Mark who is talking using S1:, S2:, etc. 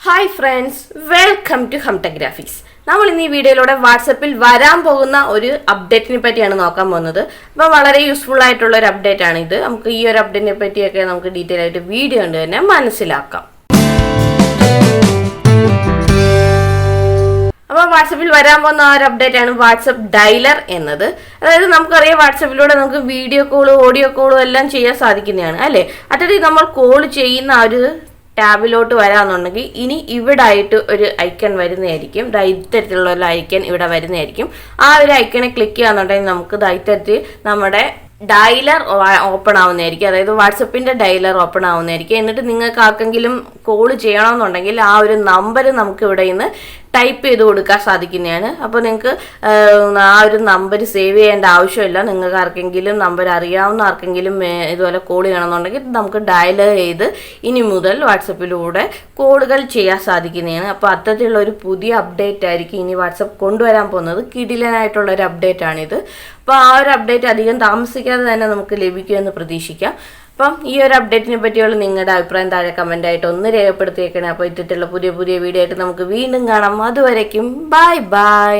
S1: Hi friends welcome to ഹംടഗ്രാഫിക്സ് നമ്മൾ ഇന്ന് ഈ വീഡിയോയിലൂടെ വാട്സപ്പിൽ വരാൻ പോകുന്ന ഒരു അപ്ഡേറ്റിനെ പറ്റിയാണ് നോക്കാൻ പോകുന്നത്. അപ്പോൾ വളരെ യൂസ്ഫുൾ ആയിട്ടുള്ള ഒരു അപ്ഡേറ്റ് ആണ് ഇത്. നമുക്ക് ഈ ഒരു അപ്ഡേറ്റിനെ പറ്റിയൊക്കെ നമുക്ക് ഡീറ്റെയിൽ ആയിട്ട് വീഡിയോ കണ്ട് തന്നെ മനസ്സിലാക്കാം. അപ്പോൾ വാട്സപ്പിൽ വരാൻ പോകുന്ന ആ ഒരു അപ്ഡേറ്റ് ആണ് വാട്സപ്പ് ഡയലർ എന്നത്. അതായത് നമുക്കറിയാം വാട്സപ്പിലൂടെ നമുക്ക് വീഡിയോ കോളും ഓഡിയോ കോളും എല്ലാം ചെയ്യാൻ സാധിക്കുന്നതാണ് അല്ലേ? അതായത് നമ്മൾ കോൾ ചെയ്യുന്ന ആ ഒരു ടാബിലോട്ട് വരാമെന്നുണ്ടെങ്കിൽ ഇനി ഇവിടെ ആയിട്ട് ഒരു ഐക്കൺ വരുന്നതായിരിക്കും. ദാ ഇത്തരത്തിലുള്ള ഒരു ഐക്കൺ ഇവിടെ വരുന്നതായിരിക്കും. ആ ഒരു ഐക്കണെ ക്ലിക്ക് ചെയ്യാന്നുണ്ടെങ്കിൽ നമുക്ക് ദാ ഇത്തരത്തിൽ നമ്മുടെ ഡയലർ ഓപ്പൺ ആവുന്നതായിരിക്കും. അതായത് വാട്സപ്പിന്റെ ഡയലർ ഓപ്പൺ ആവുന്നതായിരിക്കും. എന്നിട്ട് നിങ്ങൾക്ക് ആർക്കെങ്കിലും കോൾ ചെയ്യണമെന്നുണ്ടെങ്കിൽ ആ ഒരു നമ്പർ നമുക്ക് ഇവിടെ നിന്ന് ടൈപ്പ് ചെയ്ത് കൊടുക്കാൻ സാധിക്കുന്നതാണ്. അപ്പോൾ നിങ്ങൾക്ക് ആ ഒരു നമ്പർ സേവ് ചെയ്യേണ്ട ആവശ്യമില്ല. നിങ്ങൾക്ക് ആർക്കെങ്കിലും നമ്പർ അറിയാവുന്ന ആർക്കെങ്കിലും ഇതുപോലെ കോൾ ചെയ്യണമെന്നുണ്ടെങ്കിൽ നമുക്ക് ഡയൽ ചെയ്ത് ഇനി മുതൽ വാട്സപ്പിലൂടെ കോളുകൾ ചെയ്യാൻ സാധിക്കുന്നതാണ്. അപ്പോൾ അത്തരത്തിലുള്ള ഒരു പുതിയ അപ്ഡേറ്റ് ആയിരിക്കും ഇനി വാട്സപ്പ് കൊണ്ടുവരാൻ പോകുന്നത്. കിടിലനായിട്ടുള്ള ഒരു അപ്ഡേറ്റ് ആണിത്. അപ്പോൾ ആ ഒരു അപ്ഡേറ്റ് അധികം താമസിക്കാതെ തന്നെ നമുക്ക് ലഭിക്കുമെന്ന് പ്രതീക്ഷിക്കാം. അപ്പം ഈ ഒരു അപ്ഡേറ്റിനെ പറ്റിയുള്ള നിങ്ങളുടെ അഭിപ്രായം താഴെ കമന്റ് ആയിട്ട് ഒന്ന് രേഖപ്പെടുത്തിയേക്കണേ. അപ്പോൾ ഇട്ടിട്ടുള്ള പുതിയ പുതിയ വീഡിയോ ആയിട്ട് നമുക്ക് വീണ്ടും കാണാം. അതുവരയ്ക്കും ബൈ ബൈ